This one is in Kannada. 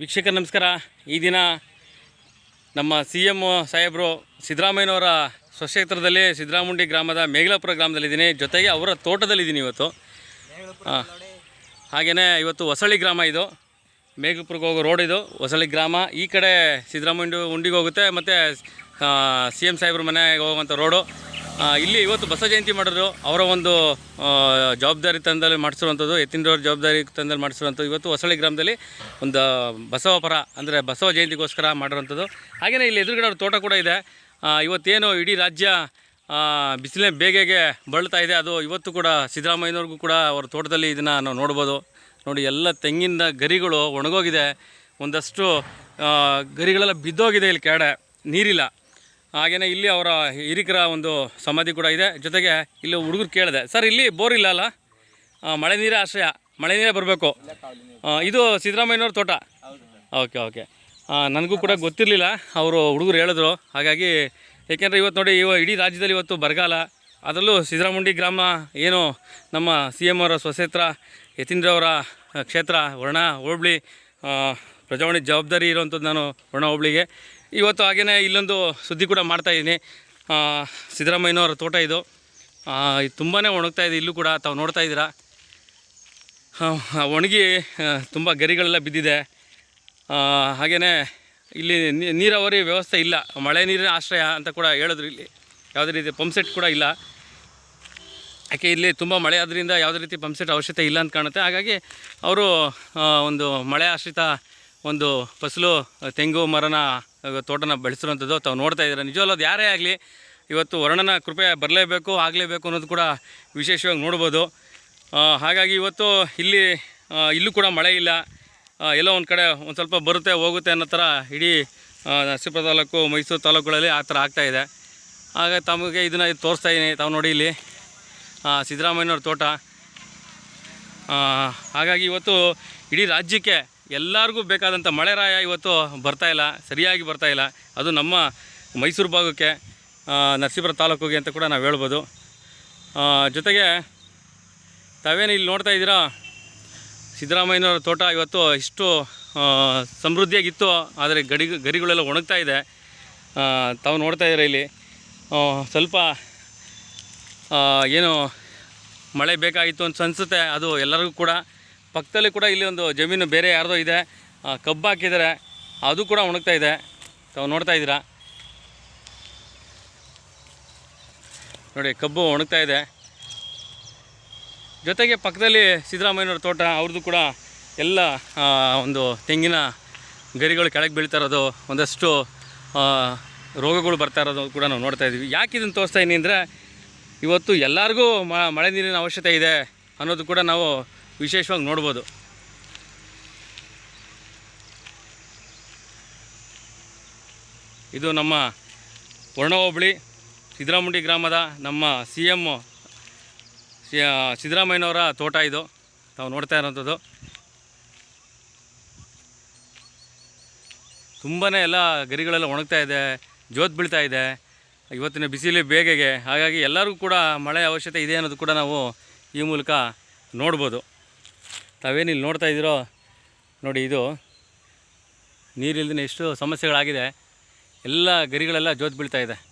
ವೀಕ್ಷಕ ನಮಸ್ಕಾರ. ಈ ದಿನ ನಮ್ಮ ಸಿ ಎಂ ಸಾಹೇಬರು ಸಿದ್ದರಾಮಯ್ಯನವರ ಸ್ವಕ್ಷೇತ್ರದಲ್ಲಿ ಸಿದ್ದರಾಮುಂಡಿ ಗ್ರಾಮದ ಮೇಘಲಾಪುರ ಗ್ರಾಮದಲ್ಲಿದ್ದೀನಿ. ಜೊತೆಗೆ ಅವರ ತೋಟದಲ್ಲಿದ್ದೀನಿ ಇವತ್ತು. ಹಾಂ ಹಾಗೆಯೇ ಇವತ್ತು ಹೊಸಳ್ಳಿ ಗ್ರಾಮ ಇದು. ಮೇಘಲಾಪುರಕ್ಕೆ ಹೋಗೋ ರೋಡ್ ಇದು ಹೊಸಳ್ಳಿ ಗ್ರಾಮ. ಈ ಕಡೆ ಸಿದ್ದರಾಮಯ್ಯ ಉಂಡಿಗೆ ಹೋಗುತ್ತೆ ಮತ್ತು ಸಿ ಎಂ ಸಾಹೇಬ್ರ ಮನೆಗೆ ಹೋಗುವಂಥ ರೋಡು. ಇಲ್ಲಿ ಇವತ್ತು ಬಸವ ಜಯಂತಿ ಮಾಡಿದ್ರು. ಅವರ ಒಂದು ಜವಾಬ್ದಾರಿ ತಂದಲ್ಲಿ ಮಾಡಿಸಿರುವಂಥದ್ದು ಎತ್ತಿನವ್ರ ಜವಾಬ್ದಾರಿ ತಂದಲ್ಲಿ ಮಾಡಿಸಿರುವಂಥದ್ದು ಇವತ್ತು ಹೊಸಳ್ಳಿ ಗ್ರಾಮದಲ್ಲಿ ಒಂದು ಬಸವಪರ ಅಂದರೆ ಬಸವ ಜಯಂತಿಗೋಸ್ಕರ ಮಾಡಿರುವಂಥದ್ದು. ಹಾಗೆಯೇ ಇಲ್ಲಿ ಎದುರುಗಡೆ ಅವ್ರ ತೋಟ ಕೂಡ ಇದೆ. ಇವತ್ತೇನು ಇಡೀ ರಾಜ್ಯ ಬಿಸಿಲಿನ ಬೇಗೆಗೆ ಬಳಲ್ತಾ ಇದೆ. ಅದು ಇವತ್ತು ಕೂಡ ಸಿದ್ದರಾಮಯ್ಯನವ್ರಿಗೂ ಕೂಡ ಅವ್ರ ತೋಟದಲ್ಲಿ ಇದನ್ನು ನಾವು ನೋಡ್ಬೋದು. ನೋಡಿ, ಎಲ್ಲ ತೆಂಗಿನ ಗರಿಗಳು ಒಣಗೋಗಿದೆ. ಒಂದಷ್ಟು ಗರಿಗಳೆಲ್ಲ ಬಿದ್ದೋಗಿದೆ ಇಲ್ಲಿ ಕೆಳಗಡೆ. ನೀರಿಲ್ಲ. ಹಾಗೆಯೇ ಇಲ್ಲಿ ಅವರ ಹಿರಿಕರ ಒಂದು ಸಮಾಧಿ ಕೂಡ ಇದೆ. ಜೊತೆಗೆ ಇಲ್ಲಿ ಹುಡುಗರು ಕೇಳಿದೆ, ಸರ್, ಇಲ್ಲಿ ಬೋರ್ ಇಲ್ಲ ಅಲ್ಲ? ಮಳೆ ನೀರೇ ಆಶ್ರಯ, ಮಳೆ ನೀರೇ ಬರಬೇಕು. ಇದು ಸಿದ್ದರಾಮಯ್ಯನವ್ರ ತೋಟ. Okay okay. ನನಗೂ ಕೂಡ ಗೊತ್ತಿರಲಿಲ್ಲ, ಅವರು ಹುಡುಗರು ಹೇಳಿದ್ರು. ಹಾಗಾಗಿ ಏಕೆಂದರೆ ಇವತ್ತು ನೋಡಿ, ಇವ ಇಡೀ ರಾಜ್ಯದಲ್ಲಿ ಇವತ್ತು ಬರಗಾಲ. ಅದರಲ್ಲೂ ಸಿದ್ದರಾಮುಂಡಿ ಗ್ರಾಮ ಏನು ನಮ್ಮ ಸಿ ಎಂ ಅವರ ಸ್ವಕ್ಷೇತ್ರ ಯತೀಂದ್ರವರ ಕ್ಷೇತ್ರ, ವರ್ಣ ಹೋಬಳಿ ಪ್ರಜಾವಣೆ ಜವಾಬ್ದಾರಿ ಇರುವಂಥದ್ದು ನಾನು ವರ್ಣ ಹೋಬಳಿಗೆ. ಇವತ್ತು ಹಾಗೆಯೇ ಇಲ್ಲೊಂದು ಸುದ್ದಿ ಕೂಡ ಮಾಡ್ತಾಯಿದ್ದೀನಿ ಸಿದ್ದರಾಮಯ್ಯನವರ ತೋಟ ಇದು. ತುಂಬಾ ಒಣಗ್ತಾ ಇದೆ, ಇಲ್ಲೂ ಕೂಡ ತಾವು ನೋಡ್ತಾ ಇದ್ದೀರಾ. ಒಣಗಿ ತುಂಬ ಗರಿಗಳೆಲ್ಲ ಬಿದ್ದಿದೆ. ಹಾಗೆಯೇ ಇಲ್ಲಿ ನೀರಾವರಿ ವ್ಯವಸ್ಥೆ ಇಲ್ಲ. ಮಳೆ ನೀರಿನ ಆಶ್ರಯ ಅಂತ ಕೂಡ ಹೇಳಿದ್ರು ಇಲ್ಲಿ. ಯಾವುದೇ ರೀತಿ ಪಂಪ್ ಸೆಟ್ ಕೂಡ ಇಲ್ಲ. ಯಾಕೆ ಇಲ್ಲಿ ತುಂಬ ಮಳೆ ಆದ್ದರಿಂದ ಯಾವುದೇ ರೀತಿ ಪಂಪ್ ಸೆಟ್ ಅವಶ್ಯಕತೆ ಇಲ್ಲ ಅಂತ ಕಾಣುತ್ತೆ. ಹಾಗಾಗಿ ಅವರು ಒಂದು ಮಳೆ ಆಶ್ರಿತ ಒಂದು ಫಸಲು, ತೆಂಗು, ಮರನ ತೋಟನ ಬೆಳೆಸಿರುವಂಥದ್ದು ತಾವು ನೋಡ್ತಾ ಇದ್ದಾರೆ. ನಿಜವಲ್ಲ ಅದು ಯಾರೇ ಆಗಲಿ ಇವತ್ತು ವರ್ಣನ ಕೃಪೆ ಬರಲೇಬೇಕು, ಆಗಲೇಬೇಕು ಅನ್ನೋದು ಕೂಡ ವಿಶೇಷವಾಗಿ ನೋಡ್ಬೋದು. ಹಾಗಾಗಿ ಇವತ್ತು ಇಲ್ಲಿ ಇಲ್ಲೂ ಕೂಡ ಮಳೆ ಇಲ್ಲ. ಎಲ್ಲೋ ಒಂದು ಕಡೆ ಒಂದು ಸ್ವಲ್ಪ ಬರುತ್ತೆ, ಹೋಗುತ್ತೆ ಅನ್ನೋ ಥರ ಇಡೀ ನರಸೀಪುರ ತಾಲೂಕು, ಮೈಸೂರು ತಾಲೂಕುಗಳಲ್ಲಿ ಆ ಥರ ಆಗ್ತಾಯಿದೆ ಆಗ ತಮಗೆ ಇದನ್ನು ತೋರಿಸ್ತಾ ಇದ್ದೀನಿ ತಾವು ನೋಡಿ ಇಲ್ಲಿ. ಸಿದ್ದರಾಮಯ್ಯನವ್ರ ತೋಟ. ಹಾಗಾಗಿ ಇವತ್ತು ಇಡೀ ರಾಜ್ಯಕ್ಕೆ ಎಲ್ಲರಿಗೂ ಬೇಕಾದಂಥ ಮಳೆರಾಯ ಇವತ್ತು ಬರ್ತಾ ಇಲ್ಲ, ಸರಿಯಾಗಿ ಬರ್ತಾ ಇಲ್ಲ. ಅದು ನಮ್ಮ ಮೈಸೂರು ಭಾಗಕ್ಕೆ ನರಸೀಪುರ ತಾಲೂಕಿಗೆ ಅಂತ ಕೂಡ ನಾವು ಹೇಳ್ಬೋದು. ಜೊತೆಗೆ ತಾವೇನು ಇಲ್ಲಿ ನೋಡ್ತಾ ಇದ್ದೀರಾ? ಸಿದ್ದರಾಮಯ್ಯನವರ ತೋಟ ಇವತ್ತು ಇಷ್ಟು ಸಮೃದ್ಧಿಯಾಗಿತ್ತು, ಆದರೆ ಗಡಿ, ಗರಿಗಳೆಲ್ಲ ಒಣಗ್ತಾ ಇದೆ. ತಾವು ನೋಡ್ತಾ ಇದ್ದೀರಾ ಇಲ್ಲಿ. ಸ್ವಲ್ಪ ಏನು ಮಳೆ ಬೇಕಾಗಿತ್ತು ಅಂತ ಅನಿಸುತ್ತೆ. ಅದು ಎಲ್ಲರಿಗೂ ಕೂಡ ಪಕ್ಕದಲ್ಲಿ ಕೂಡ ಇಲ್ಲಿ ಒಂದು ಜಮೀನು ಬೇರೆ ಯಾರ್ದೋ ಇದೆ. ಕಬ್ಬು ಹಾಕಿದ್ದಾರೆ. ಅದು ಕೂಡ ಒಣಗ್ತಾ ಇದೆ. ತಾವು ನೋಡ್ತಾ ಇದ್ದೀರಾ? ನೋಡಿ, ಕಬ್ಬು ಒಣಗ್ತಾ ಇದೆ. ಜೊತೆಗೆ ಪಕ್ಕದಲ್ಲಿ ಸಿದ್ದರಾಮಯ್ಯನವ್ರ ತೋಟ, ಅವ್ರದ್ದು ಕೂಡ ಎಲ್ಲ ಒಂದು ತೆಂಗಿನ ಗರಿಗಳು ಕೆಳಗೆ ಬೀಳ್ತಾ ಇರೋದು, ಒಂದಷ್ಟು ರೋಗಗಳು ಬರ್ತಾ ಇರೋದು ಕೂಡ ನಾವು ನೋಡ್ತಾ ಇದ್ದೀವಿ. ಯಾಕೆ ಇದನ್ನು ತೋರಿಸ್ತಾ ಇದ್ದೀನಿ ಅಂದರೆ, ಇವತ್ತು ಎಲ್ಲರಿಗೂ ಮಳೆ ನೀರಿನ ಅವಶ್ಯಕತೆ ಇದೆ ಅನ್ನೋದು ಕೂಡ ನಾವು ವಿಶೇಷವಾಗಿ ನೋಡ್ಬೋದು. ಇದು ನಮ್ಮ ವರ್ಣ ಹೋಬಳಿ ಸಿದ್ದರಾಮುಂಡಿ ಗ್ರಾಮದ ನಮ್ಮ ಸಿ ಎಂ ಸಿದ್ದರಾಮಯ್ಯನವರ ತೋಟ ಇದು. ನಾವು ನೋಡ್ತಾ ಇರೋಂಥದ್ದು. ತುಂಬಾ ಎಲ್ಲ ಗರಿಗಳೆಲ್ಲ ಒಣಗ್ತಾ ಇದೆ, ಜೋತ್ ಬೀಳ್ತಾ ಇದೆ. ಇವತ್ತಿನ ಬಿಸಿಲು ಬೇಗೆಗೆ. ಹಾಗಾಗಿ ಎಲ್ಲರಿಗೂ ಕೂಡ ಮಳೆ ಅವಶ್ಯಕತೆ ಇದೆ ಅನ್ನೋದು ಕೂಡ ನಾವು ಈ ಮೂಲಕ ನೋಡ್ಬೋದು. ತಾವೇನು ಇಲ್ಲಿ ನೋಡ್ತಾ ಇದ್ದೀರೋ ನೋಡಿ ಇದು. ನೀರಿಲ್ದೇ ಎಷ್ಟು ಸಮಸ್ಯೆಗಳಾಗಿದೆ. ಎಲ್ಲ ಗರಿಗಳೆಲ್ಲ ಜೋತ್ ಬೀಳ್ತಾ ಇದೆ.